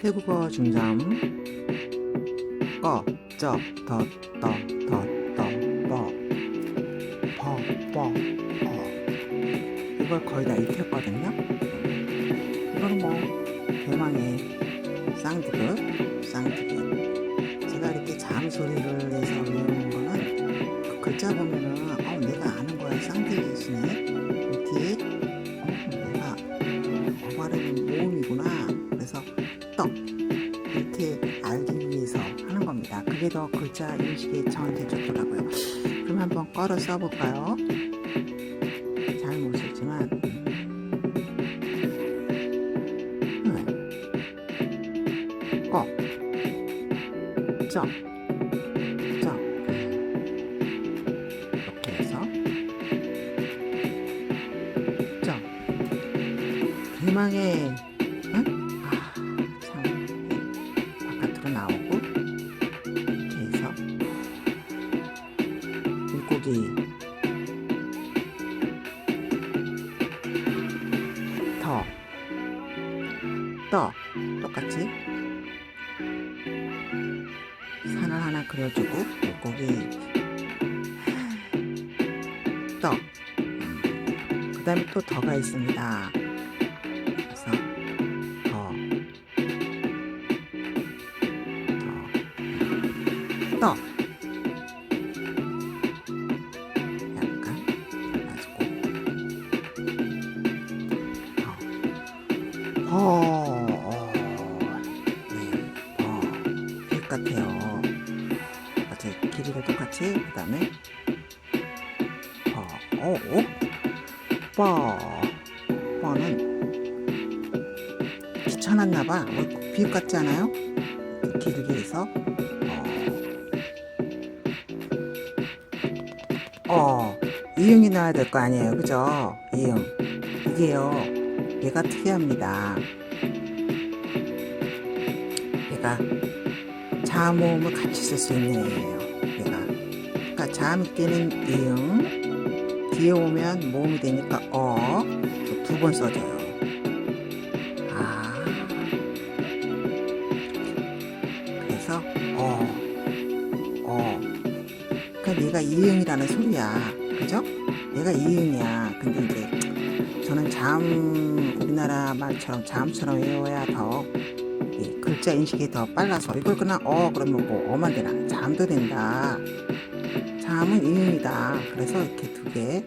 태국어 중점 꺼, 쩌, 더, 떠, 더, 떠, 뻐, 버, 뻐, 어. 이걸 거의 다 익혔거든요. 이거는 뭐 대망의 쌍디귿, 쌍디귿. 제가 이렇게 잠 소리를 내서 외우는 거는 그 글자 보면은 어 내가 아는 거야 쌍디귿이네. 알기 위해서 하는 겁니다. 그게 더 글자 인식에 저한테 좋더라고요. 그럼 한번 꺼러 써볼까요? 잘못 쓰지만 네. 꺼, 쩌, 쩌 이렇게 해서 쩌 대망의 참 바깥으로 나오고 이렇게 해서 물고기. 더, 떠 똑같이. 산을 하나 그려주고 물고기. 떠. 그 다음에 또 더가 있습니다. 더, 떠. 약간 가지고 더, 어, 네, 더, 빛 같아요. 똑같이 길이가 똑같이 그 다음에 어, 어, 어? 뻐, 뻐는 귀찮았나봐. 뭐, 비읍 같지 않아요? 길게 해서 어, 어, 이응이 나와야 될 거 아니에요, 그죠? 이응. 이게요, 얘가 특이합니다. 얘가 자모음을 같이 쓸 수 있는 애예요. 얘가. 그러니까 자음 때는 이응, 뒤에 오면 모음이 되니까 어, 두 번 써줘요. 아. 그래서 어, 어. 얘가 이응이라는 소리야. 그죠? 얘가 이응이야. 근데 이제 저는 자음 우리나라 말처럼 자음처럼 외워야 더이 글자 인식이 더 빨라서 이걸 그냥 어 그러면 뭐 어만 되나 잠도 된다 잠은 이음이다 그래서 이렇게 두 개